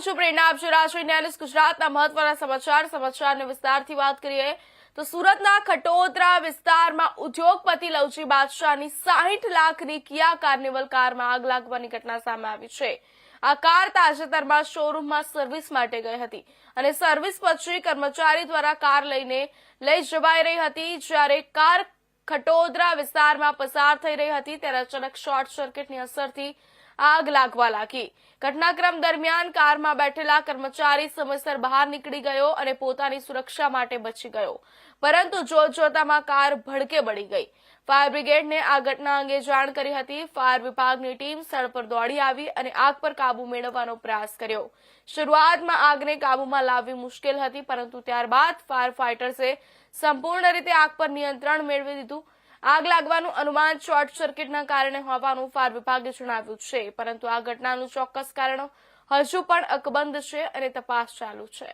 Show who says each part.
Speaker 1: હું છું પ્રેરણા, આપ છો ન્યૂઝ ગુજરાતના મહત્વના સમાચાર, સમાચારને વિસ્તારથી વાત કરીએ તો સુરતના ખટોદરા વિસ્તારમાં ઉદ્યોગપતિ લવજી બાદશાહની સાહીઠ લાખની કિયા કાર્નિવલ કારમાં આગ લાગવાની ઘટના સામે આવી છે. આ કાર તાજેતરમાં શોરૂમમાં સર્વિસ માટે ગઈ હતી અને સર્વિસ પછી કર્મચારી દ્વારા કાર લઈને લઈ જવાઈ રહી હતી. જ્યારે કાર ખટોદરા વિસ્તારમાં પસાર થઈ રહી હતી, ત્યારે અચાનક શોર્ટ સર્કિટની અસરથી આગ લાગવા લાગી. ઘટનાક્રમ દરમિયાન કારમાં બેઠેલા કર્મચારી સમયસર બહાર નીકળી ગયો અને પોતાની સુરક્ષા માટે બચી ગયો. પરંતુ જોત જોતામાં કાર ભડકે બળી ગઈ. ફાયર બ્રિગેડને આ ઘટના અંગે જાણ કરી હતી. ફાયર વિભાગની ટીમ સ્થળ પર દોડી આવી અને આગ પર કાબુ મેળવવાનો પ્રયાસ કર્યો. શરૂઆતમાં આગને કાબુમાં લાવવી મુશ્કેલ હતી, પરંતુ ત્યારબાદ ફાયર ફાઇટર્સે સંપૂર્ણ રીતે આગ પર નિયંત્રણ મેળવી દીધું આગ લાગવાનું અનુમાન શોર્ટ સર્કિટના કારણે હોવાનું ફાયર વિભાગે જણાવ્યું છે. પરંતુ આ ઘટનાનું ચોક્કસ કારણ હજુ પણ અકબંધ છે અને તપાસ ચાલુ છે.